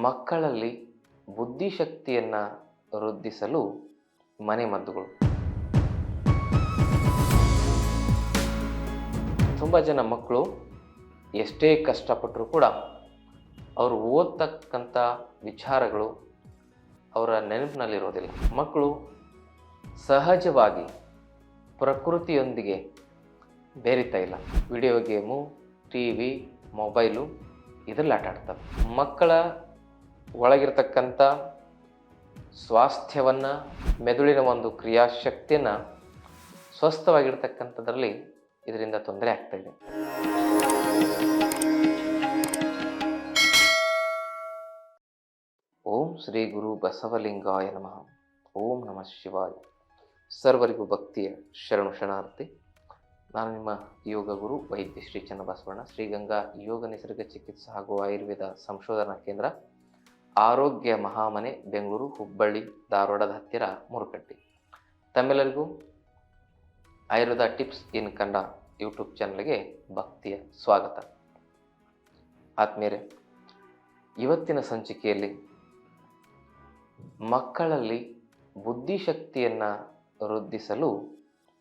ಮಕ್ಕಳಲ್ಲಿ ಬುದ್ಧಿಶಕ್ತಿಯನ್ನು ವೃದ್ಧಿಸಲು ಮನೆಮದ್ದುಗಳು ತುಂಬ ಜನ ಮಕ್ಕಳು ಎಷ್ಟೇ ಕಷ್ಟಪಟ್ಟರೂ ಕೂಡ ಅವರು ಓದ್ತಕ್ಕಂಥ ವಿಚಾರಗಳು ಅವರ ನೆನಪಿನಲ್ಲಿರೋದಿಲ್ಲ. ಮಕ್ಕಳು ಸಹಜವಾಗಿ ಪ್ರಕೃತಿಯೊಂದಿಗೆ ಬೇರಿತಾ ಇಲ್ಲ. Video game, T V, mobile ಇದರಲ್ಲಿ ಆಟ ಆಡ್ತಾರೆ. ಮಕ್ಕಳ ಒಳಗಿರ್ತಕ್ಕಂಥ ಸ್ವಾಸ್ಥ್ಯವನ್ನು, ಮೆದುಳಿನ ಒಂದು ಕ್ರಿಯಾಶಕ್ತಿಯನ್ನು ಸ್ವಸ್ಥವಾಗಿರ್ತಕ್ಕಂಥದ್ರಲ್ಲಿ ಇದರಿಂದ ತೊಂದರೆ ಆಗ್ತಾ ಇದೆ. ಓಂ ಶ್ರೀ ಗುರು ಬಸವಲಿಂಗಾಯ ನಮಃ. ಓಂ ನಮಃ ಶಿವಾಯ. ಸರ್ವರಿಗೂ ಭಕ್ತಿಯ ಶರಣು ಶರಣಾರ್ಥಿ. ನಾನು ನಿಮ್ಮ ಯೋಗ ಗುರು ವೈದ್ಯ ಶ್ರೀ ಚನ್ನಬಸವಣ್ಣ. ಶ್ರೀಗಂಗಾ ಯೋಗ ನಿಸರ್ಗ ಚಿಕಿತ್ಸೆ ಹಾಗೂ ಆಯುರ್ವೇದ ಸಂಶೋಧನಾ ಕೇಂದ್ರ ಆರೋಗ್ಯ ಮಹಾಮನೆ, ಬೆಂಗಳೂರು, ಹುಬ್ಬಳ್ಳಿ, ಧಾರವಾಡದ ಹತ್ತಿರ ಮುರುಕಟ್ಟಿ. ತಮ್ಮೆಲ್ಲರಿಗೂ Ayurveda tips in Kannada YouTube ಚಾನಲ್ಗೆ ಭಕ್ತಿಯ ಸ್ವಾಗತ. ಆತ್ಮೀಯರೇ, ಇವತ್ತಿನ ಸಂಚಿಕೆಯಲ್ಲಿ ಮಕ್ಕಳಲ್ಲಿ ಬುದ್ಧಿಶಕ್ತಿಯನ್ನು ವೃದ್ಧಿಸಲು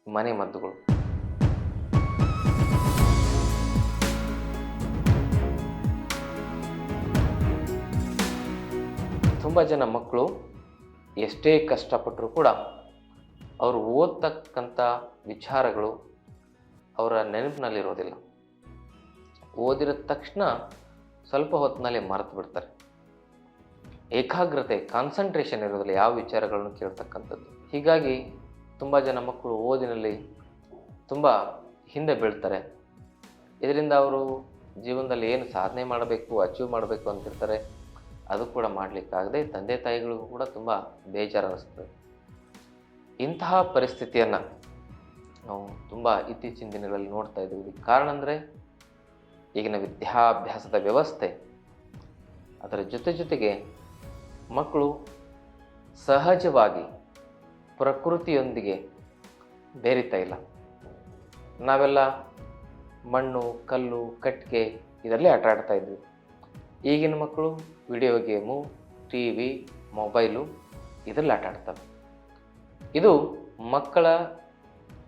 ಮನೆಮದ್ದುಗಳು ತುಂಬ ಜನ ಮಕ್ಕಳು ಎಷ್ಟೇ ಕಷ್ಟಪಟ್ಟರೂ ಕೂಡ ಅವರು ಓದ್ತಕ್ಕಂಥ ವಿಚಾರಗಳು ಅವರ ನೆನಪಿನಲ್ಲಿರೋದಿಲ್ಲ. ಓದಿದ ತಕ್ಷಣ ಸ್ವಲ್ಪ ಹೊತ್ತಿನಲ್ಲಿ ಮರೆತು ಬಿಡ್ತಾರೆ. ಏಕಾಗ್ರತೆ ಕಾನ್ಸಂಟ್ರೇಷನ್ ಇರೋದಿಲ್ಲ ಯಾವ ವಿಚಾರಗಳನ್ನು ಕೇಳ್ತಕ್ಕಂಥದ್ದು? ಹೀಗಾಗಿ ತುಂಬ ಜನ ಮಕ್ಕಳು ಓದಿನಲ್ಲಿ ತುಂಬ ಹಿಂದೆ ಬೀಳ್ತಾರೆ. ಇದರಿಂದ ಅವರು ಜೀವನದಲ್ಲಿ ಏನು ಸಾಧನೆ ಮಾಡಬೇಕು ಅಚೀವ್ ಮಾಡಬೇಕು ಅಂತಿರ್ತಾರೆ. ಅದು ಕೂಡ ಮಾಡಲಿಕ್ಕಾಗದೆ ತಂದೆ ತಾಯಿಗಳಿಗೂ ಕೂಡ ತುಂಬ ಬೇಜಾರು ಅನ್ನಿಸ್ತದೆ ಇಂತಹ ಪರಿಸ್ಥಿತಿಯನ್ನು ನಾವು ತುಂಬ ಇತ್ತೀಚಿನ ದಿನಗಳಲ್ಲಿ ನೋಡ್ತಾ ಇದ್ದೀವಿ. ಇದಕ್ಕೆ ಕಾರಣ ಅಂದರೆ ಈಗಿನ ವಿದ್ಯಾಭ್ಯಾಸದ ವ್ಯವಸ್ಥೆ, ಅದರ ಜೊತೆ ಜೊತೆಗೆ ಮಕ್ಕಳು ಸಹಜವಾಗಿ ಪ್ರಕೃತಿಯೊಂದಿಗೆ ಬೇರಿತಾ ಇಲ್ಲ. ನಾವೆಲ್ಲ ಮಣ್ಣು, ಕಲ್ಲು, ಕಟ್ಟಿಗೆ ಇದರಲ್ಲೇ ಆಟ ಆಡ್ತಾ ಇದ್ವಿ. ಈಗಿನ ಮಕ್ಕಳು video game T V mobile ಇದರಲ್ಲಿ ಆಟ ಆಡ್ತವೆ ಇದು ಮಕ್ಕಳ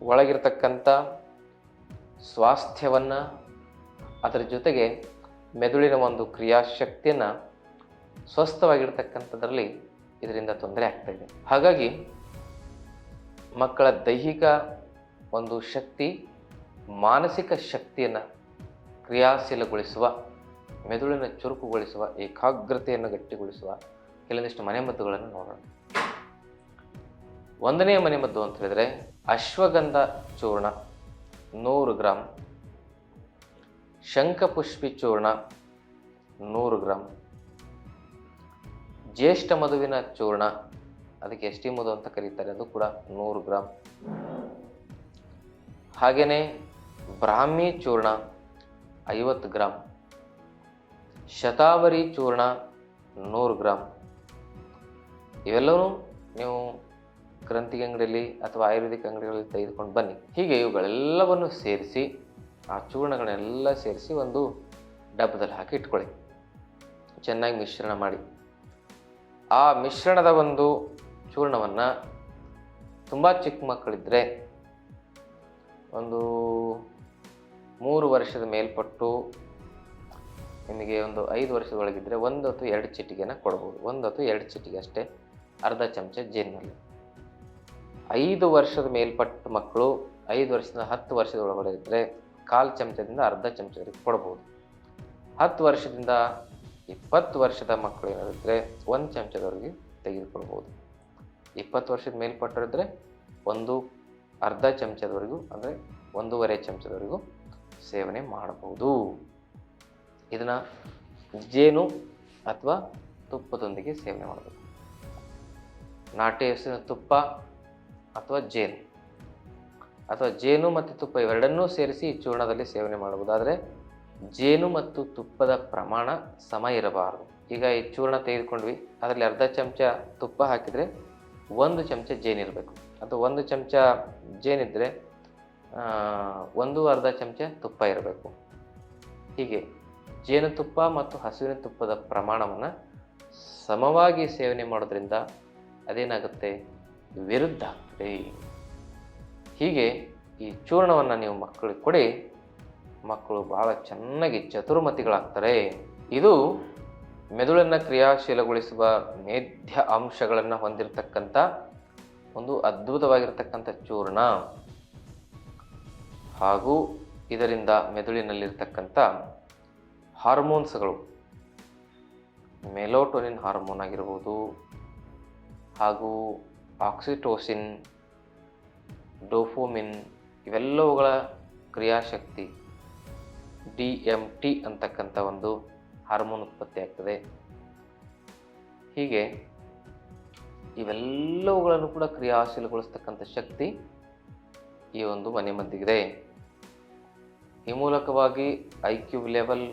ಒಳಗಿರ್ತಕ್ಕಂಥ ಸ್ವಾಸ್ಥ್ಯವನ್ನು ಅದರ ಜೊತೆಗೆ ಮೆದುಳಿನ ಒಂದು ಕ್ರಿಯಾಶಕ್ತಿಯನ್ನು ಸ್ವಸ್ಥವಾಗಿರ್ತಕ್ಕಂಥದ್ರಲ್ಲಿ ಇದರಿಂದ ತೊಂದರೆ ಆಗ್ತಾಯಿದೆ ಹಾಗಾಗಿ ಮಕ್ಕಳ ದೈಹಿಕ ಒಂದು ಶಕ್ತಿ, ಮಾನಸಿಕ ಶಕ್ತಿಯನ್ನು ಕ್ರಿಯಾಶೀಲಗೊಳಿಸುವ ಮೆದುಳಿನ ಚುರುಕುಗೊಳಿಸುವ, ಏಕಾಗ್ರತೆಯನ್ನು ಗಟ್ಟಿಗೊಳಿಸುವ ಕೆಲವೊಂದಿಷ್ಟು ಮನೆಮದ್ದುಗಳನ್ನು ನೋಡೋಣ. ಒಂದನೇ ಮನೆಮದ್ದು ಅಂತ ಹೇಳಿದರೆ ಅಶ್ವಗಂಧ ಚೂರ್ಣ, ನೂರು ಗ್ರಾಮ್ ಶಂಖಪುಷ್ಪಿ ಚೂರ್ಣ, ನೂರು ಗ್ರಾಮ್ ಜ್ಯೇಷ್ಠ ಮಧುವಿನ ಚೂರ್ಣ, ಅದಕ್ಕೆ ಎಷ್ಟಿ ಮಧು ಅಂತ ಕರೀತಾರೆ, ಅದು ಕೂಡ ನೂರು ಗ್ರಾಮ್ ಹಾಗೆಯೇ ಬ್ರಾಹ್ಮಿ ಚೂರ್ಣ, ಐವತ್ತು ಗ್ರಾಮ್ ಶತಾವರಿ ಚೂರ್ಣ ನೂರು ಗ್ರಾಮ್ ಇವೆಲ್ಲವೂ ನೀವು ಗ್ರಂಥಿಗೆ ಅಂಗಡಿಯಲ್ಲಿ ಅಥವಾ ಆಯುರ್ವೇದಿಕ್ ಅಂಗಡಿಗಳಲ್ಲಿ ತೆಗೆದುಕೊಂಡು ಬನ್ನಿ. ಹೀಗೆ ಇವುಗಳೆಲ್ಲವನ್ನು ಸೇರಿಸಿ, ಆ ಚೂರ್ಣಗಳನ್ನೆಲ್ಲ ಸೇರಿಸಿ ಒಂದು ಡಬ್ಬದಲ್ಲಿ ಹಾಕಿ ಇಟ್ಕೊಳ್ಳಿ. ಚೆನ್ನಾಗಿ ಮಿಶ್ರಣ ಮಾಡಿ. ಆ ಮಿಶ್ರಣದ ಒಂದು ಚೂರ್ಣವನ್ನು ತುಂಬ ಚಿಕ್ಕ ಮಕ್ಕಳಿದ್ದರೆ ಒಂದು ಮೂರು ವರ್ಷದ ಮೇಲ್ಪಟ್ಟು ನಿಮಗೆ ಒಂದು ಐದು ವರ್ಷದೊಳಗಿದ್ದರೆ ಒಂದು ಅಥವಾ ಎರಡು ಚಿಟಿಗೆನ ಕೊಡ್ಬೋದು. ಒಂದು ಅಥವಾ ಎರಡು ಚಿಟಿಗೆ ಅಷ್ಟೇ ಅರ್ಧ ಚಮಚ ಜೇನಿನಲ್ಲಿ ಐದು ವರ್ಷದ ಮೇಲ್ಪಟ್ಟ ಮಕ್ಕಳು ಐದು ವರ್ಷದಿಂದ ಹತ್ತು ವರ್ಷದ ಒಳಗಡೆ ಇದ್ದರೆ ಕಾಲು ಚಮಚದಿಂದ ಅರ್ಧ ಚಮಚದವರೆಗೆ ಕೊಡ್ಬೋದು. ಹತ್ತು ವರ್ಷದಿಂದ ಇಪ್ಪತ್ತು ವರ್ಷದ ಮಕ್ಕಳು ಏನಾದಿದ್ದರೆ ಒಂದು ಚಮಚದವರೆಗೆ ತೆಗೆದುಕೊಳ್ಬೋದು. ಇಪ್ಪತ್ತು ವರ್ಷದ ಮೇಲ್ಪಟ್ಟರಿದ್ದರೆ ಒಂದು ಅರ್ಧ ಚಮಚದವರೆಗೂ ಅಂದರೆ ಒಂದೂವರೆ ಚಮಚದವರೆಗೂ ಸೇವನೆ ಮಾಡಬಹುದು. ಇದನ್ನು ಜೇನು ಅಥವಾ ತುಪ್ಪದೊಂದಿಗೆ ಸೇವನೆ ಮಾಡಬೇಕು. ನಾಟಿ ಹಸುವಿನ ತುಪ್ಪ ಅಥವಾ ಜೇನು. ಅಥವಾ ಜೇನು ಮತ್ತು ತುಪ್ಪ ಇವೆರಡನ್ನೂ ಸೇರಿಸಿ ಚೂರ್ಣದಲ್ಲಿ ಸೇವನೆ ಮಾಡಬಹುದು ಆದರೆ ಜೇನು ಮತ್ತು ತುಪ್ಪದ ಪ್ರಮಾಣ ಸಮ ಇರಬಾರದು. ಈಗ ಈ ಚೂರ್ಣ ತೆಗೆದುಕೊಂಡ್ವಿ. ಅದರಲ್ಲಿ ಅರ್ಧ ಚಮಚ ತುಪ್ಪ ಹಾಕಿದರೆ ಒಂದು ಚಮಚ ಜೇನಿರಬೇಕು ಅಥವಾ ಒಂದು ಚಮಚ ಜೇನಿದ್ದರೆ ಒಂದು ಅರ್ಧ ಚಮಚ ತುಪ್ಪ ಇರಬೇಕು. ಹೀಗೆ ಜೇನುತುಪ್ಪ ಮತ್ತು ಹಸುವಿನ ತುಪ್ಪದ ಪ್ರಮಾಣವನ್ನು ಸಮವಾಗಿ ಸೇವನೆ ಮಾಡೋದ್ರಿಂದ ಅದೇನಾಗುತ್ತೆ? ವಿರುದ್ಧ ಹೀಗೆ ಈ ಚೂರ್ಣವನ್ನು ನೀವು ಮಕ್ಕಳಿಗೆ ಕೊಡಿ. ಮಕ್ಕಳು ಬಹಳ ಚೆನ್ನಾಗಿ ಚತುರ್ಮತಿಗಳಾಗ್ತಾರೆ. ಇದು ಮೆದುಳನ್ನು ಕ್ರಿಯಾಶೀಲಗೊಳಿಸುವ ಮೇಧ್ಯ ಅಂಶಗಳನ್ನು ಹೊಂದಿರತಕ್ಕಂಥ ಒಂದು ಅದ್ಭುತವಾಗಿರ್ತಕ್ಕಂಥ ಚೂರ್ಣ. ಹಾಗೂ ಇದರಿಂದ ಮೆದುಳಿನಲ್ಲಿರ್ತಕ್ಕಂಥ ಹಾರ್ಮೋನ್ಸ್ಗಳು. ಮೆಲೋಟೋನಿನ್ ಹಾರ್ಮೋನ್ ಆಗಿರ್ಬೋದು ಹಾಗೂ ಆಕ್ಸಿಟೋಸಿನ್, ಡೋಫೋಮಿನ್ ಇವೆಲ್ಲವುಗಳ ಕ್ರಿಯಾಶಕ್ತಿ ಡಿ ಎಂ ಟಿ ಅಂತಕ್ಕಂಥ ಒಂದು ಹಾರ್ಮೋನ್ ಉತ್ಪತ್ತಿ ಆಗ್ತದೆ. ಹೀಗೆ ಇವೆಲ್ಲವುಗಳನ್ನು ಕೂಡ ಕ್ರಿಯಾಶೀಲಗೊಳಿಸ್ತಕ್ಕಂಥ ಶಕ್ತಿ ಈ ಒಂದು ಮನೆಮದ್ದಿಗಿದೆ. ಈ ಮೂಲಕವಾಗಿ I Q level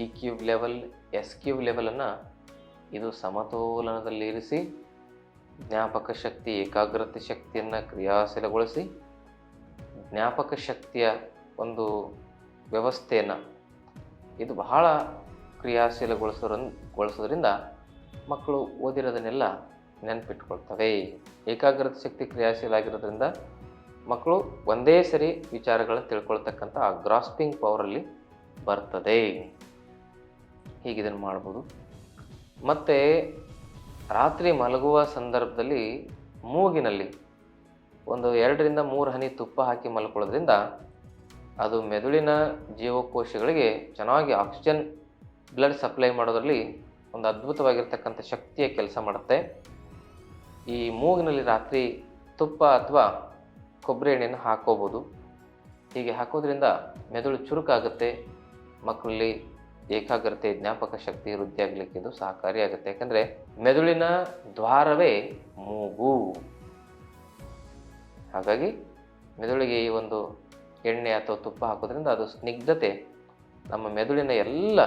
E cube level S cube ಲೆವೆಲನ್ನು ಇದು ಸಮತೋಲನದಲ್ಲಿರಿಸಿ ಜ್ಞಾಪಕ ಶಕ್ತಿ, ಏಕಾಗ್ರತೆ ಶಕ್ತಿಯನ್ನು ಕ್ರಿಯಾಶೀಲಗೊಳಿಸಿ ಜ್ಞಾಪಕ ಶಕ್ತಿಯ ಒಂದು ವ್ಯವಸ್ಥೆಯನ್ನು ಇದು ಬಹಳ ಕ್ರಿಯಾಶೀಲಗೊಳಿಸೋರನ್ ಗೊಳಿಸೋದ್ರಿಂದ ಮಕ್ಕಳು ಓದಿರೋದನ್ನೆಲ್ಲ ನೆನಪಿಟ್ಕೊಳ್ತವೆ. ಏಕಾಗ್ರತೆ ಶಕ್ತಿ ಕ್ರಿಯಾಶೀಲ ಆಗಿರೋದ್ರಿಂದ ಮಕ್ಕಳು ಒಂದೇ ಸರಿ ವಿಚಾರಗಳನ್ನು ತಿಳ್ಕೊಳ್ತಕ್ಕಂಥ ಆ ಗ್ರಾಸ್ಪಿಂಗ್ ಪವರಲ್ಲಿ ಬರ್ತದೆ. ಹೀಗೆ ಇದನ್ನು ಮಾಡ್ಬೋದು. ಮತ್ತು ರಾತ್ರಿ ಮಲಗುವ ಸಂದರ್ಭದಲ್ಲಿ ಮೂಗಿನಲ್ಲಿ ಒಂದು ಎರಡರಿಂದ ಮೂರು ಹನಿ ತುಪ್ಪ ಹಾಕಿ ಮಲ್ಕೊಳ್ಳೋದ್ರಿಂದ ಅದು ಮೆದುಳಿನ ಜೀವಕೋಶಗಳಿಗೆ ಚೆನ್ನಾಗಿ ಆಕ್ಸಿಜನ್ ಬ್ಲಡ್ ಸಪ್ಲೈ ಮಾಡೋದರಲ್ಲಿ ಒಂದು ಅದ್ಭುತವಾಗಿರ್ತಕ್ಕಂಥ ಶಕ್ತಿಯ ಕೆಲಸ ಮಾಡುತ್ತೆ. ಈ ಮೂಗಿನಲ್ಲಿ ರಾತ್ರಿ ತುಪ್ಪ ಅಥವಾ ಕೊಬ್ಬರಿ ಎಣ್ಣೆಯನ್ನು ಹಾಕೋಬೋದು. ಹೀಗೆ ಹಾಕೋದ್ರಿಂದ ಮೆದುಳು ಚುರುಕಾಗುತ್ತೆ, ಮಕ್ಕಳಲ್ಲಿ ಏಕಾಗ್ರತೆ, ಜ್ಞಾಪಕ ಶಕ್ತಿ ವೃದ್ಧಿಯಾಗಲಿಕ್ಕೆ ಇದು ಸಹಕಾರಿಯಾಗುತ್ತೆ. ಯಾಕಂದರೆ ಮೆದುಳಿನ ದ್ವಾರವೇ ಮೂಗು. ಹಾಗಾಗಿ ಮೆದುಳಿಗೆ ಈ ಒಂದು ಎಣ್ಣೆ ಅಥವಾ ತುಪ್ಪ ಹಾಕೋದ್ರಿಂದ ಅದು ಸ್ನಿಗ್ಧತೆ, ನಮ್ಮ ಮೆದುಳಿನ ಎಲ್ಲ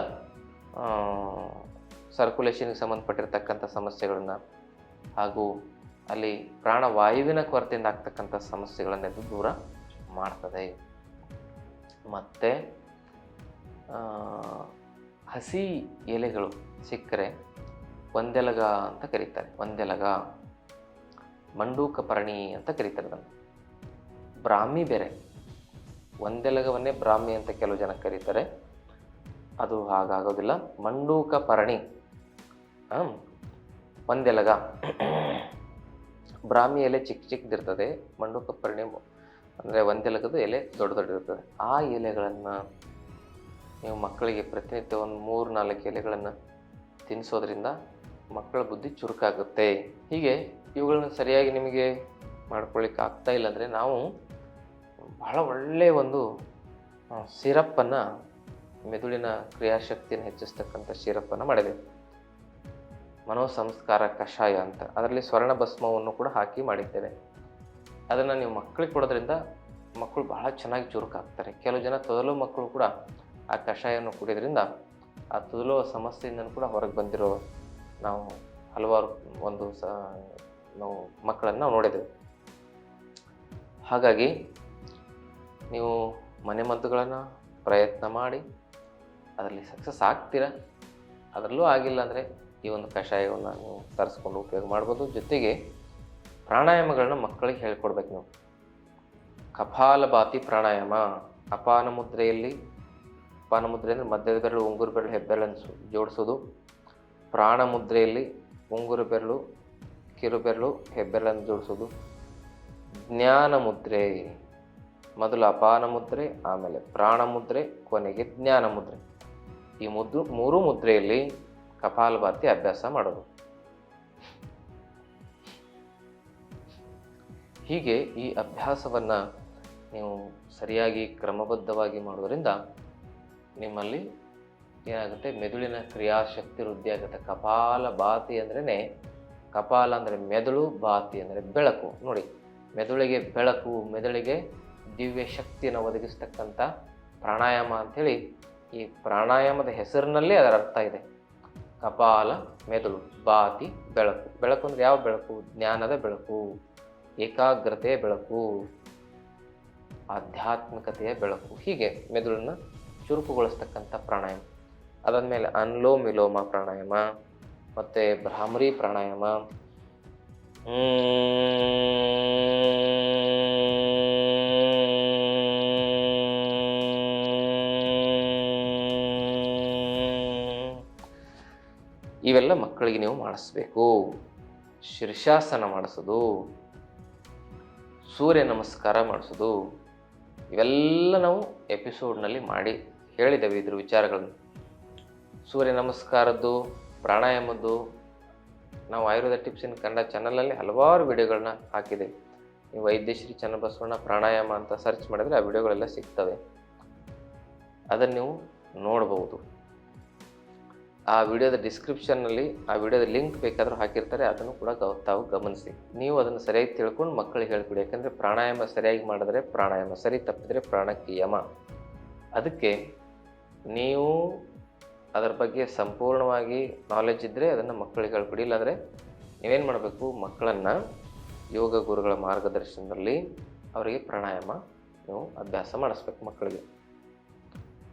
ಸರ್ಕ್ಯುಲೇಷನ್ಗೆ ಸಂಬಂಧಪಟ್ಟಿರ್ತಕ್ಕಂಥ ಸಮಸ್ಯೆಗಳನ್ನು ಹಾಗೂ ಅಲ್ಲಿ ಪ್ರಾಣವಾಯುವಿನ ಕೊರತೆಯಿಂದ ಆಗ್ತಕ್ಕಂಥ ಸಮಸ್ಯೆಗಳನ್ನೆಲ್ಲ ದೂರ ಮಾಡ್ತದೆ. ಮತ್ತು ಹಸಿ ಎಲೆಗಳು ಸಿಕ್ಕರೆ ಒಂದೆಲಗ ಅಂತ ಕರೀತಾರೆ. ಒಂದೆಲಗ ಮಂಡೂಕ ಪರಣಿ ಅಂತ ಕರೀತಾರೆ ಅದನ್ನು. ಬ್ರಾಹ್ಮಿ ಬೇರೆ. ಒಂದೆಲಗವನ್ನೇ ಬ್ರಾಹ್ಮಿ ಅಂತ ಕೆಲವು ಜನ ಕರೀತಾರೆ. ಅದು ಹಾಗಾಗೋದಿಲ್ಲ. ಮಂಡೂಕ ಪರಣಿ ಹಾಂ ಒಂದೆಲಗ. ಬ್ರಾಹ್ಮಿ ಎಲೆ ಚಿಕ್ಕ ಚಿಕ್ಕದಿರ್ತದೆ ಮಂಡೂಕ ಪರಣಿ ಅಂದರೆ ಒಂದೆಲಗದ ಎಲೆ ದೊಡ್ಡ ದೊಡ್ಡದಿರ್ತದೆ ಆ ಎಲೆಗಳನ್ನು ನೀವು ಮಕ್ಕಳಿಗೆ ಪ್ರತಿನಿತ್ಯ ಒಂದು ಮೂರು ನಾಲ್ಕು ಎಲೆಗಳನ್ನು ತಿನ್ನಿಸೋದ್ರಿಂದ ಮಕ್ಕಳ ಬುದ್ಧಿ ಚುರುಕಾಗುತ್ತೆ. ಹೀಗೆ ಇವುಗಳನ್ನ ಸರಿಯಾಗಿ ನಿಮಗೆ ಮಾಡ್ಕೊಳ್ಳಿಕ್ಕೆ ಆಗ್ತಾ ಇಲ್ಲ ಅಂದರೆ ನಾವು ಬಹಳ ಒಳ್ಳೆಯ ಒಂದು ಸಿರಪ್ಪನ್ನು, ಮೆದುಳಿನ ಕ್ರಿಯಾಶಕ್ತಿಯನ್ನು ಹೆಚ್ಚಿಸ್ತಕ್ಕಂಥ ಸಿರಪ್ಪನ್ನು ಮಾಡಿದೆ ಮನೋಸಂಸ್ಕಾರ ಕಷಾಯ ಅಂತ. ಅದರಲ್ಲಿ ಸ್ವರ್ಣ ಭಸ್ಮವನ್ನು ಕೂಡ ಹಾಕಿ ಮಾಡಿದ್ದೇವೆ. ಅದನ್ನು ನೀವು ಮಕ್ಕಳಿಗೆ ಕೊಡೋದ್ರಿಂದ ಮಕ್ಕಳು ಬಹಳ ಚೆನ್ನಾಗಿ ಚುರುಕಾಗ್ತಾರೆ. ಕೆಲವು ಜನ ತೊದಲು ಮಕ್ಕಳು ಕೂಡ ಆ ಕಷಾಯವನ್ನು ಕುಡಿಯೋದ್ರಿಂದ ಆ ತೊದಲುವ ಸಮಸ್ಯೆಯಿಂದ ಕೂಡ ಹೊರಗೆ ಬಂದಿರೋ ನಾವು ಹಲವಾರು ಒಂದು ಸ, ನಾವು ಮಕ್ಕಳನ್ನು ನಾವು ನೋಡಿದ್ದೇವೆ. ಹಾಗಾಗಿ ನೀವು ಮನೆಮದ್ದುಗಳನ್ನು ಪ್ರಯತ್ನ ಮಾಡಿ, ಅದರಲ್ಲಿ ಸಕ್ಸಸ್ ಆಗ್ತೀರ? ಅದರಲ್ಲೂ ಆಗಿಲ್ಲ ಅಂದರೆ ಈ ಒಂದು ಕಷಾಯವನ್ನು ನೀವು ತರಿಸ್ಕೊಂಡು ಉಪಯೋಗ ಮಾಡ್ಬೋದು. ಜೊತೆಗೆ ಪ್ರಾಣಾಯಾಮಗಳನ್ನ ಮಕ್ಕಳಿಗೆ ಹೇಳ್ಕೊಡ್ಬೇಕು ನೀವು. ಕಪಾಲಭಾತಿ ಪ್ರಾಣಾಯಾಮ ಅಪಾನ ಮುದ್ರೆಯಲ್ಲಿ ಅಪಾನ ಮುದ್ರೆ ಅಂದರೆ ಮಧ್ಯದ ಬೆರಳು, ಉಂಗುರು ಬೆರಳು ಹೆಬ್ಬೆರಳನ್ನು ಜೋಡಿಸೋದು ಪ್ರಾಣ ಮುದ್ರೆಯಲ್ಲಿ ಉಂಗುರು ಬೆರಳು, ಕಿರು ಬೆರಳು ಹೆಬ್ಬೆರಳನ್ನು ಜೋಡಿಸೋದು ಜ್ಞಾನ ಮುದ್ರೆ. ಮೊದಲು ಅಪಾನ ಮುದ್ರೆ, ಆಮೇಲೆ ಪ್ರಾಣ ಮುದ್ರೆ, ಕೊನೆಗೆ ಜ್ಞಾನ ಮುದ್ರೆ. ಈ ಮುದ್ದು ಮೂರು ಮುದ್ರೆಯಲ್ಲಿ ಕಪಾಲಭಾತಿ ಅಭ್ಯಾಸ ಮಾಡೋದು. ಹೀಗೆ ಈ ಅಭ್ಯಾಸವನ್ನು ನೀವು ಸರಿಯಾಗಿ ಕ್ರಮಬದ್ಧವಾಗಿ ಮಾಡೋದ್ರಿಂದ ನಿಮ್ಮಲ್ಲಿ ಏನಾಗುತ್ತೆ? ಮೆದುಳಿನ ಕ್ರಿಯಾಶಕ್ತಿ ವೃದ್ಧಿ ಆಗುತ್ತೆ. ಕಪಾಲ ಭಾತಿ ಅಂದ್ರೇ ಕಪಾಲ ಅಂದರೆ ಮೆದುಳು ಭಾತಿ ಅಂದರೆ ಬೆಳಕು. ನೋಡಿ, ಮೆದುಳಿಗೆ ಬೆಳಕು, ಮೆದುಳಿಗೆ ದಿವ್ಯ ಶಕ್ತಿಯನ್ನು ಒದಗಿಸ್ತಕ್ಕಂಥ ಪ್ರಾಣಾಯಾಮ ಅಂಥೇಳಿ ಈ ಪ್ರಾಣಾಯಾಮದ ಹೆಸರಿನಲ್ಲೇ ಅದರ ಅರ್ಥ ಇದೆ. ಕಪಾಲ, ಮೆದುಳು, ಬಾತಿ, ಬೆಳಕು. ಬೆಳಕು ಅಂದರೆ ಯಾವ ಬೆಳಕು? ಜ್ಞಾನದ ಬೆಳಕು, ಏಕಾಗ್ರತೆಯ ಬೆಳಕು, ಆಧ್ಯಾತ್ಮಿಕತೆಯ ಬೆಳಕು. ಹೀಗೆ ಮೆದುಳನ್ನು ಚುರುಕುಗೊಳಿಸ್ತಕ್ಕಂಥ ಪ್ರಾಣಾಯಾಮ. ಅದಾದಮೇಲೆ ಅನ್ಲೋಮ್ ವಿಲೋಮ ಪ್ರಾಣಾಯಾಮ, ಮತ್ತು ಭ್ರಾಮರಿ ಪ್ರಾಣಾಯಾಮ. ಇವೆಲ್ಲ ಮಕ್ಕಳಿಗೆ ನೀವು ಮಾಡಿಸ್ಬೇಕು. ಶೀರ್ಷಾಸನ ಮಾಡಿಸೋದು, ಸೂರ್ಯ ನಮಸ್ಕಾರ ಮಾಡಿಸೋದು, ಇವೆಲ್ಲ ನಾವು ಎಪಿಸೋಡ್ನಲ್ಲಿ ಮಾಡಿ ಹೇಳಿದ್ದೇವೆ ಇದ್ರ ವಿಚಾರಗಳನ್ನು. ಸೂರ್ಯ ನಮಸ್ಕಾರದ್ದು, ಪ್ರಾಣಾಯಾಮದ್ದು, ನಾವು ಆಯುರ್ವೇದ ಟಿಪ್ಸ್ ಇನ್ ಕನ್ನಡ ಚಾನಲಲ್ಲಿ ಹಲವಾರು ವಿಡಿಯೋಗಳನ್ನ ಹಾಕಿದೆ ನೀವು ವೈದ್ಯಶ್ರೀ ಚನ್ನಬಸವಣ್ಣ ಪ್ರಾಣಾಯಾಮ ಅಂತ ಸರ್ಚ್ ಮಾಡಿದರೆ ಆ ವಿಡಿಯೋಗಳೆಲ್ಲ ಸಿಗ್ತವೆ. ಅದನ್ನು ನೀವು ನೋಡಬಹುದು ಆ ವಿಡಿಯೋದ ಡಿಸ್ಕ್ರಿಪ್ಷನ್ನಲ್ಲಿ ಆ ವಿಡಿಯೋದ ಲಿಂಕ್ ಬೇಕಾದರೂ ಹಾಕಿರ್ತಾರೆ, ಅದನ್ನು ಕೂಡ ತಾವು ಗಮನಿಸಿ. ನೀವು ಅದನ್ನು ಸರಿಯಾಗಿ ತಿಳ್ಕೊಂಡು ಮಕ್ಕಳಿಗೆ ಹೇಳ್ಕೊಡಿ. ಯಾಕಂದರೆ ಪ್ರಾಣಾಯಾಮ ಸರಿಯಾಗಿ ಮಾಡಿದ್ರೆ ಪ್ರಾಣಾಯಾಮ, ಸರಿ ತಪ್ಪಿದರೆ ಪ್ರಾಣಕ್ಕೆ ಯಮ ಅದಕ್ಕೆ ನೀವು ಅದರ ಬಗ್ಗೆ ಸಂಪೂರ್ಣವಾಗಿ ನಾಲೆಜ್ ಇದ್ದರೆ ಅದನ್ನು ಮಕ್ಕಳಿಗೆ ಹೇಳ್ಕೊಡಿ. ಇಲ್ಲಾಂದರೆ ನೀವೇನು ಮಾಡಬೇಕು, ಮಕ್ಕಳನ್ನು ಯೋಗ ಗುರುಗಳ ಮಾರ್ಗದರ್ಶನದಲ್ಲಿ ಅವರಿಗೆ ಪ್ರಾಣಾಯಾಮ ನೀವು ಅಭ್ಯಾಸ ಮಾಡಿಸ್ಬೇಕು ಮಕ್ಕಳಿಗೆ.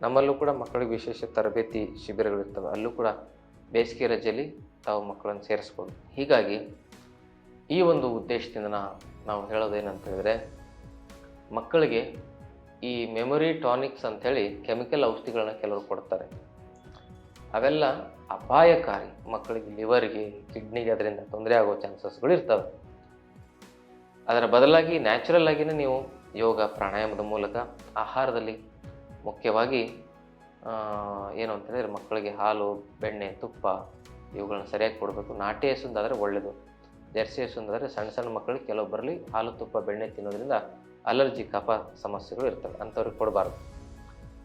ನಮ್ಮಲ್ಲೂ ಕೂಡ ಮಕ್ಕಳಿಗೆ ವಿಶೇಷ ತರಬೇತಿ ಶಿಬಿರಗಳಿರ್ತವೆ ಅಲ್ಲೂ ಕೂಡ ಬೇಸಿಗೆ ರಜೆಯಲ್ಲಿ ತಾವು ಮಕ್ಕಳನ್ನು ಸೇರಿಸ್ಬೋದು. ಹೀಗಾಗಿ ಈ ಒಂದು ಉದ್ದೇಶದಿಂದ ನಾವು ಹೇಳೋದೇನಂತ ಹೇಳಿದ್ರೆ ಮಕ್ಕಳಿಗೆ ಈ ಮೆಮೊರಿ ಟಾನಿಕ್ಸ್ ಅಂಥೇಳಿ ಕೆಮಿಕಲ್ ಔಷಧಿಗಳನ್ನ ಕೆಲವರು ಕೊಡ್ತಾರೆ. ಅವೆಲ್ಲ ಅಪಾಯಕಾರಿ. ಮಕ್ಕಳಿಗೆ ಲಿವರ್ಗೆ ಕಿಡ್ನಿಗೆ ಅದರಿಂದ ತೊಂದರೆ ಆಗೋ ಚಾನ್ಸಸ್ಗಳು ಇರ್ತವೆ. ಅದರ ಬದಲಾಗಿ ನ್ಯಾಚುರಲ್ ಆಗಿನೇ ನೀವು ಯೋಗ, ಪ್ರಾಣಾಯಾಮದ ಮೂಲಕ ಆಹಾರದಲ್ಲಿ ಮುಖ್ಯವಾಗಿ ಏನು ಅಂತ ಹೇಳಿದ್ರೆ ಮಕ್ಕಳಿಗೆ ಹಾಲು, ಬೆಣ್ಣೆ, ತುಪ್ಪ ಇವುಗಳನ್ನ ಸರಿಯಾಗಿ ಕೊಡಬೇಕು. ನಾಟಿ ಹಸುಂದಾದರೆ ಒಳ್ಳೆಯದು ಜರ್ಸಿ ಹಸುಂದಾದರೆ ಸಣ್ಣ ಸಣ್ಣ ಮಕ್ಕಳಿಗೆ ಕೆಲವೊಬ್ಬರಲ್ಲಿ ಹಾಲು, ತುಪ್ಪ, ಬೆಣ್ಣೆ ತಿನ್ನೋದ್ರಿಂದ ಅಲರ್ಜಿ, ಕಫ ಸಮಸ್ಯೆಗಳು ಇರ್ತವೆ, ಅಂಥವ್ರಿಗೆ ಕೊಡಬಾರ್ದು.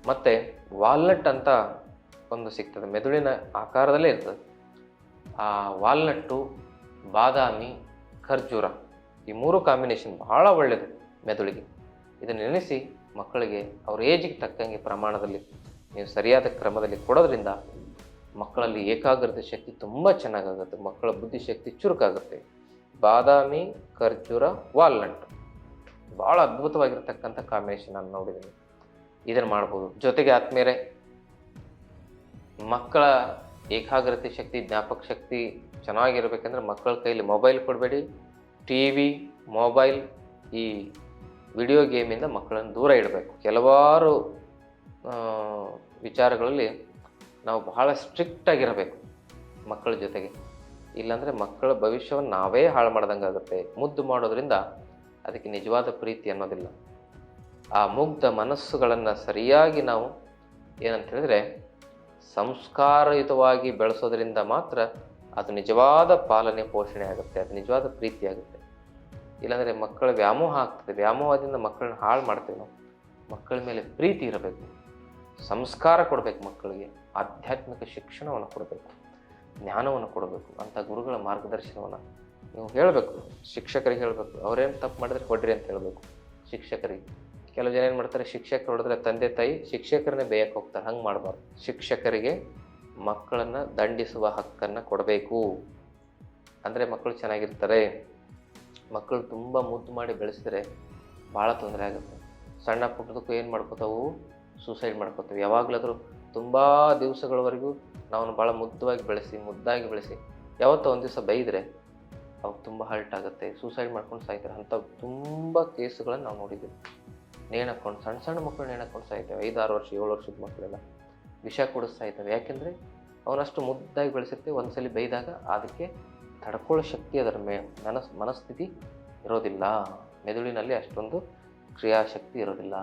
ಮತ್ತು ವಾಲ್ನಟ್ ಅಂತ ಒಂದು ಸಿಗ್ತದೆ, ಮೆದುಳಿನ ಆಕಾರದಲ್ಲೇ ಇರ್ತದೆ. ಆ ವಾಲ್ನಟ್ಟು, ಬಾದಾಮಿ, ಖರ್ಜೂರ ಈ ಮೂರು ಕಾಂಬಿನೇಷನ್ ಭಾಳ ಒಳ್ಳೆಯದು ಮೆದುಳಿಗೆ. ಇದನ್ನು ನೆನೆಸಿ ಮಕ್ಕಳಿಗೆ ಅವ್ರ ಏಜಿಗೆ ತಕ್ಕಂಗೆ ಪ್ರಮಾಣದಲ್ಲಿ, ನೀವು ಸರಿಯಾದ ಕ್ರಮದಲ್ಲಿ ಕೊಡೋದ್ರಿಂದ ಮಕ್ಕಳಲ್ಲಿ ಏಕಾಗ್ರತೆ ಶಕ್ತಿ ತುಂಬ ಚೆನ್ನಾಗಾಗುತ್ತೆ, ಮಕ್ಕಳ ಬುದ್ಧಿಶಕ್ತಿ ಚುರುಕಾಗುತ್ತೆ. ಬಾದಾಮಿ, ಖರ್ಜೂರ, ವಾಲ್ನಟ್. ಭಾಳ ಅದ್ಭುತವಾಗಿರ್ತಕ್ಕಂಥ ಕಾಂಬಿನೇಷನ್ ನಾನು ನೋಡಿದ್ದೀನಿ ಇದನ್ನು ಮಾಡ್ಬೋದು. ಜೊತೆಗೆ ಆದ್ಮೇಲೆ ಮಕ್ಕಳ ಏಕಾಗ್ರತೆ ಶಕ್ತಿ, ಜ್ಞಾಪಕ ಶಕ್ತಿ ಚೆನ್ನಾಗಿರ್ಬೇಕಂದ್ರೆ ಮಕ್ಕಳ ಕೈಲಿ ಮೊಬೈಲ್ ಕೊಡಬೇಡಿ. ಟಿ ವಿ ಮೊಬೈಲ್ ಈ ವಿಡಿಯೋ ಗೇಮಿಂದ ಮಕ್ಕಳನ್ನು ದೂರ ಇಡಬೇಕು. ಕೆಲವಾರು ವಿಚಾರಗಳಲ್ಲಿ ನಾವು ಬಹಳ ಸ್ಟ್ರಿಕ್ಟ್ ಆಗಿರಬೇಕು ಮಕ್ಕಳ ಜೊತೆಗೆ. ಇಲ್ಲಾಂದರೆ ಮಕ್ಕಳ ಭವಿಷ್ಯವನ್ನು ನಾವೇ ಹಾಳು ಮಾಡ್ದಂಗೆ ಆಗುತ್ತೆ ಮುದ್ದು ಮಾಡೋದ್ರಿಂದ ಅದಕ್ಕೆ ನಿಜವಾದ ಪ್ರೀತಿ ಅನ್ನೋದಿಲ್ಲ. ಆ ಮುಗ್ಧ ಮನಸ್ಸುಗಳನ್ನು ಸರಿಯಾಗಿ ನಾವು ಏನಂತ ಹೇಳಿದ್ರೆ ಸಂಸ್ಕಾರಯುತವಾಗಿ ಬೆಳೆಸೋದ್ರಿಂದ ಮಾತ್ರ ಅದು ನಿಜವಾದ ಪಾಲನೆ, ಪೋಷಣೆ ಆಗುತ್ತೆ, ಅದು ನಿಜವಾದ ಪ್ರೀತಿ ಆಗುತ್ತೆ. ಇಲ್ಲಾಂದರೆ ಮಕ್ಕಳ ವ್ಯಾಮೋಹ ಆಗ್ತದೆ, ವ್ಯಾಮೋಹದಿಂದ ಮಕ್ಕಳನ್ನ ಹಾಳು ಮಾಡ್ತೇವೆ ನಾವು. ಮಕ್ಕಳ ಮೇಲೆ ಪ್ರೀತಿ ಇರಬೇಕು. ಸಂಸ್ಕಾರ ಕೊಡಬೇಕು ಮಕ್ಕಳಿಗೆ, ಆಧ್ಯಾತ್ಮಿಕ ಶಿಕ್ಷಣವನ್ನು ಕೊಡಬೇಕು, ಜ್ಞಾನವನ್ನು ಕೊಡಬೇಕು ಅಂಥ ಗುರುಗಳ ಮಾರ್ಗದರ್ಶನವನ್ನು ನೀವು ಹೇಳಬೇಕು, ಶಿಕ್ಷಕರಿಗೆ ಹೇಳಬೇಕು. ಅವ್ರೇನು ತಪ್ಪು ಮಾಡಿದ್ರೆ ಕೊಡ್ರಿ ಅಂತ ಹೇಳಬೇಕು. ಶಿಕ್ಷಕರಿಗೆ. ಕೆಲವು ಜನ ಏನು ಮಾಡ್ತಾರೆ, ಶಿಕ್ಷಕರು ಹೊಡೆದ್ರೆ ತಂದೆ, ತಾಯಿ ಶಿಕ್ಷಕರನ್ನೇ ಬೇಯಕ್ಕೆ ಹೋಗ್ತಾರೆ. ಹಂಗೆ ಮಾಡಬಾರ್ದು. ಶಿಕ್ಷಕರಿಗೆ ಮಕ್ಕಳನ್ನು ದಂಡಿಸುವ ಹಕ್ಕನ್ನು ಕೊಡಬೇಕು. ಅಂದರೆ ಮಕ್ಕಳು ಚೆನ್ನಾಗಿರ್ತಾರೆ. ಮಕ್ಕಳು ತುಂಬ ಮುದ್ದು ಮಾಡಿ ಬೆಳೆಸಿದ್ರೆ ಭಾಳ ತೊಂದರೆ ಆಗುತ್ತೆ. ಸಣ್ಣ ಪುಟ್ಟದಕ್ಕೂ ಏನು ಮಾಡ್ಕೋತಾವು? ಸೂಸೈಡ್ ಮಾಡ್ಕೋತೀವಿ. ಯಾವಾಗಲಾದರೂ ತುಂಬ ದಿವಸಗಳವರೆಗೂ ನಾವು ಭಾಳ ಮುದ್ದವಾಗಿ ಬೆಳೆಸಿ, ಮುದ್ದಾಗಿ ಬೆಳೆಸಿ, ಯಾವತ್ತೋ ಒಂದು ದಿವಸ ಬೈದರೆ ಅವಾಗ ತುಂಬ ಹರ್ಟ್ ಆಗುತ್ತೆ ಸೂಸೈಡ್ ಮಾಡ್ಕೊಂಡು ಸಾಯ್ತಾರೆ. ಅಂಥ ತುಂಬ ಕೇಸ್ಗಳನ್ನು ನಾವು ನೋಡಿದ್ದೀವಿ. ನೇಣಕೊಂಡು ಸಣ್ಣ ಸಣ್ಣ ಮಕ್ಕಳು ನೇಣಕೊಂಡು ಸಾಯ್ತೇವೆ. ಆರು ವರ್ಷ, ಏಳು ವರ್ಷದ ಮಕ್ಕಳೆಲ್ಲ ವಿಷ ಕುಡಿಸ್ತಾ ಇದ್ದಾವೆ ಯಾಕೆಂದರೆ ಅವನಷ್ಟು ಮುದ್ದಾಗಿ ಬೆಳೆಸಿರ್ತೀವಿ ಒಂದ್ಸಲಿ ಬೈದಾಗ ಅದಕ್ಕೆ ತಡ್ಕೊಳ್ಳೋ ಶಕ್ತಿ ಅದರ ಮೇ, ಮನಸ್, ಮನಸ್ಥಿತಿ ಇರೋದಿಲ್ಲ. ಮೆದುಳಿನಲ್ಲಿ ಅಷ್ಟೊಂದು ಕ್ರಿಯಾಶಕ್ತಿ ಇರೋದಿಲ್ಲ.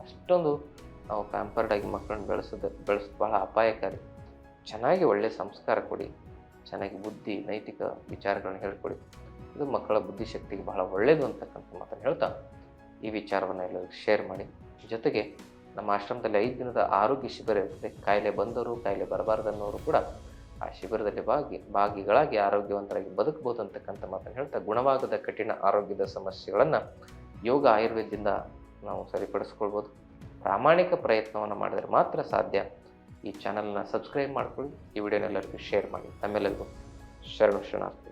ಅಷ್ಟೊಂದು ನಾವು ಪ್ಯಾಂಪರ್ಡ್ ಆಗಿ ಮಕ್ಕಳನ್ನ ಬೆಳೆಸೋದು ಬೆಳೆಸೋದು ಭಾಳ ಅಪಾಯಕಾರಿ. ಚೆನ್ನಾಗಿ ಒಳ್ಳೆಯ ಸಂಸ್ಕಾರ ಕೊಡಿ. ಚೆನ್ನಾಗಿ ಬುದ್ಧಿ, ನೈತಿಕ ವಿಚಾರಗಳನ್ನ ಹೇಳ್ಕೊಡಿ. ಇದು ಮಕ್ಕಳ ಬುದ್ಧಿಶಕ್ತಿಗೆ ಬಹಳ ಒಳ್ಳೆಯದು ಅಂತಕ್ಕಂಥ ಮಾತನ್ನು ಹೇಳ್ತಾ ಈ ವಿಚಾರವನ್ನು ಎಲ್ಲರಿಗೂ ಶೇರ್ ಮಾಡಿ. ಜೊತೆಗೆ ನಮ್ಮ ಆಶ್ರಮದಲ್ಲಿ ಐದು ದಿನದ ಆರೋಗ್ಯ ಶಿಬಿರ ಇರ್ತದೆ. ಕಾಯಿಲೆ ಬಂದವರು ಕಾಯಿಲೆ ಬರಬಾರ್ದನ್ನೋರು ಕೂಡ ಆ ಶಿಬಿರದಲ್ಲಿ ಭಾಗಿ, ಭಾಗಿಗಳಾಗಿ ಆರೋಗ್ಯವಂತರಾಗಿ ಬದುಕಬಹುದು ಅಂತಕ್ಕಂಥ ಮಾತನ್ನು ಹೇಳ್ತಾ ಗುಣವಾಗದ ಕಠಿಣ ಆರೋಗ್ಯದ ಸಮಸ್ಯೆಗಳನ್ನು ಯೋಗ ಆಯುರ್ವೇದದಿಂದ ನಾವು ಸರಿಪಡಿಸ್ಕೊಳ್ಬೋದು. ಪ್ರಾಮಾಣಿಕ ಪ್ರಯತ್ನವನ್ನು ಮಾಡಿದರೆ ಮಾತ್ರ ಸಾಧ್ಯ. ಈ ಚಾನಲ್ನ ಸಬ್ಸ್ಕ್ರೈಬ್ ಮಾಡ್ಕೊಳ್ಳಿ ಈ ವಿಡಿಯೋನೆಲ್ಲರಿಗೂ ಶೇರ್ ಮಾಡಿ. ತಮ್ಮೆಲ್ಲರಿಗೂ ಶರಣು ಶರಣಾರ್ಥಿ.